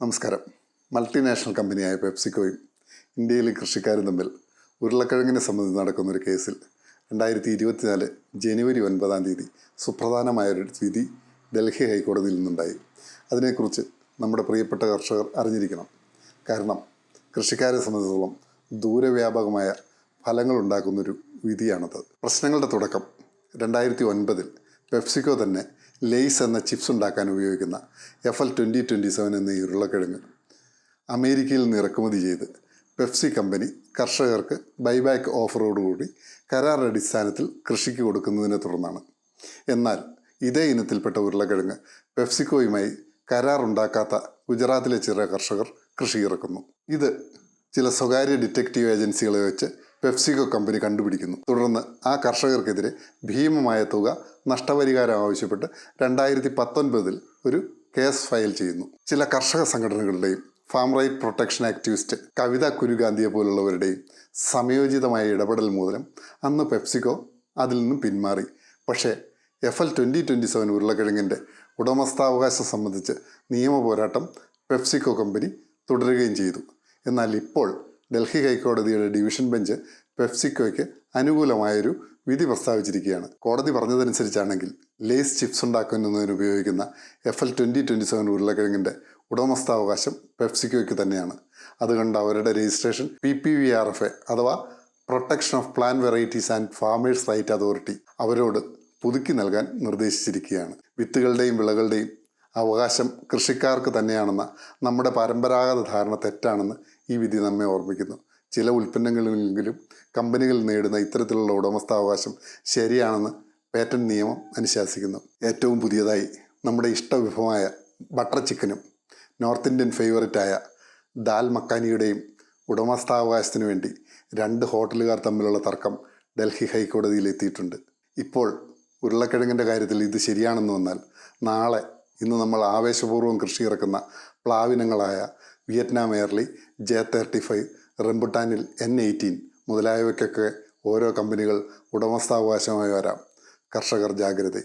നമസ്കാരം. മൾട്ടിനാഷണൽ കമ്പനിയായ പെപ്സിക്കോയും ഇന്ത്യയിലെ കൃഷിക്കാരും തമ്മിൽ ഉരുളക്കിഴങ്ങിനെ സംബന്ധിച്ച് നടക്കുന്ന ഒരു കേസിൽ രണ്ടായിരത്തി ഇരുപത്തിനാല് ജനുവരി ഒൻപതാം തീയതി സുപ്രധാനമായൊരു വിധി ഡൽഹി ഹൈക്കോടതിയിൽ നിന്നുണ്ടായി. അതിനെക്കുറിച്ച് നമ്മുടെ പ്രിയപ്പെട്ട കർഷകർ അറിഞ്ഞിരിക്കണം. കാരണം കൃഷിക്കാരെ സംബന്ധിച്ചിടത്തോളം ദൂരവ്യാപകമായ ഫലങ്ങളുണ്ടാക്കുന്നൊരു വിധിയാണത്. പ്രശ്നങ്ങളുടെ തുടക്കം രണ്ടായിരത്തി ഒൻപതിൽ പെപ്സിക്കോ തന്നെ ലെയ്സ് എന്ന ചിപ്സ് ഉണ്ടാക്കാൻ ഉപയോഗിക്കുന്ന F L twenty twenty seven എന്ന ഉരുളക്കിഴങ്ങ് അമേരിക്കയിൽ നിന്ന് ഇറക്കുമതി ചെയ്ത് പെപ്സി കമ്പനി കർഷകർക്ക് ബൈബാക്ക് ഓഫറോടുകൂടി കരാർ അടിസ്ഥാനത്തിൽ കൃഷിക്ക് കൊടുക്കുന്നതിനെ തുടർന്നാണ്. എന്നാൽ ഇതേ ഇനത്തിൽപ്പെട്ട ഉരുളക്കിഴങ്ങ് പെപ്സിക്കോയുമായി കരാർ ഉണ്ടാക്കാത്ത ഗുജറാത്തിലെ ചെറിയ കർഷകർ കൃഷി ഇറക്കുന്നു. ഇത് ചില സ്വകാര്യ ഡിറ്റക്റ്റീവ് ഏജൻസികളെ വെച്ച് പെപ്സിക്കോ കമ്പനി കണ്ടുപിടിക്കുന്നു. തുടർന്ന് ആ കർഷകർക്കെതിരെ ഭീമമായ തുക നഷ്ടപരിഹാരം ആവശ്യപ്പെട്ട് രണ്ടായിരത്തി പത്തൊൻപതിൽ ഒരു കേസ് ഫയൽ ചെയ്യുന്നു. ചില കർഷക സംഘടനകളുടെയും farm right protection activist Kavitha കുരുഗാന്ധിയെ പോലുള്ളവരുടെയും സമയോചിതമായ ഇടപെടൽ മൂലം അന്ന് പെപ്സിക്കോ അതിൽ നിന്നും പിന്മാറി. പക്ഷേ F L twenty twenty seven ഉരുളക്കിഴങ്ങിന്റെ ഉടമസ്ഥാവകാശം സംബന്ധിച്ച് നിയമ പോരാട്ടം പെപ്സിക്കോ കമ്പനി തുടരുകയും ചെയ്തു. എന്നാൽ ഇപ്പോൾ ഡൽഹി ഹൈക്കോടതിയുടെ ഡിവിഷൻ ബെഞ്ച് പെപ്സിക്കോയ്ക്ക് അനുകൂലമായൊരു വിധി പ്രസ്താവിച്ചിരിക്കുകയാണ്. കോടതി പറഞ്ഞതനുസരിച്ചാണെങ്കിൽ ലേസ് ചിപ്സ് ഉണ്ടാക്കുന്നതിന് ഉപയോഗിക്കുന്ന F L twenty twenty seven ഉരുളക്കിഴങ്ങിന്റെ ഉടമസ്ഥാവകാശം പെപ്സിക്കോയ്ക്ക് തന്നെയാണ്. അതുകൊണ്ട് അവരുടെ registration P P V R F A അഥവാ protection of plan varieties and farmers right authority അവരോട് പുതുക്കി നൽകാൻ നിർദ്ദേശിച്ചിരിക്കുകയാണ്. വിത്തുകളുടെയും വിളകളുടെയും അവകാശം കൃഷിക്കാർക്ക് തന്നെയാണെന്ന നമ്മുടെ പരമ്പരാഗത ധാരണ തെറ്റാണെന്ന് ഈ വിധി നമ്മെ ഓർമ്മിക്കുന്നു. ചില ഉൽപ്പന്നങ്ങളിലെങ്കിലും കമ്പനികൾ നേടുന്ന ഇത്തരത്തിലുള്ള ഉടമസ്ഥാവകാശം ശരിയാണെന്ന് പേറ്റന്റ് നിയമം അനുശാസിക്കുന്നു. ഏറ്റവും പുതിയതായി നമ്മുടെ ഇഷ്ടവിഭവമായ ബട്ടർ ചിക്കനും നോർത്ത് ഇന്ത്യൻ ഫേവററ്റായ ദാൽ മക്കാനിയുടെയും ഉടമസ്ഥാവകാശത്തിനു വേണ്ടി രണ്ട് ഹോട്ടലുകാർ തമ്മിലുള്ള തർക്കം ഡൽഹി ഹൈക്കോടതിയിൽ എത്തിയിട്ടുണ്ട്. ഇപ്പോൾ ഉരുളക്കിഴങ്ങിന്റെ കാര്യത്തിൽ ഇത് ശരിയാണെന്ന് വന്നാൽ നാളെ ഇന്ന് നമ്മൾ ആവേശപൂർവം കൃഷി ഇറക്കുന്ന പ്ലാവിനങ്ങളായ Vietnam early J thirty five റംബുട്ടാനിൽ N eighteen മുതലായവയ്ക്കൊക്കെ ഓരോ കമ്പനികൾ ഉടമസ്ഥാവകാശമായി വരാം. കർഷകർ ജാഗ്രത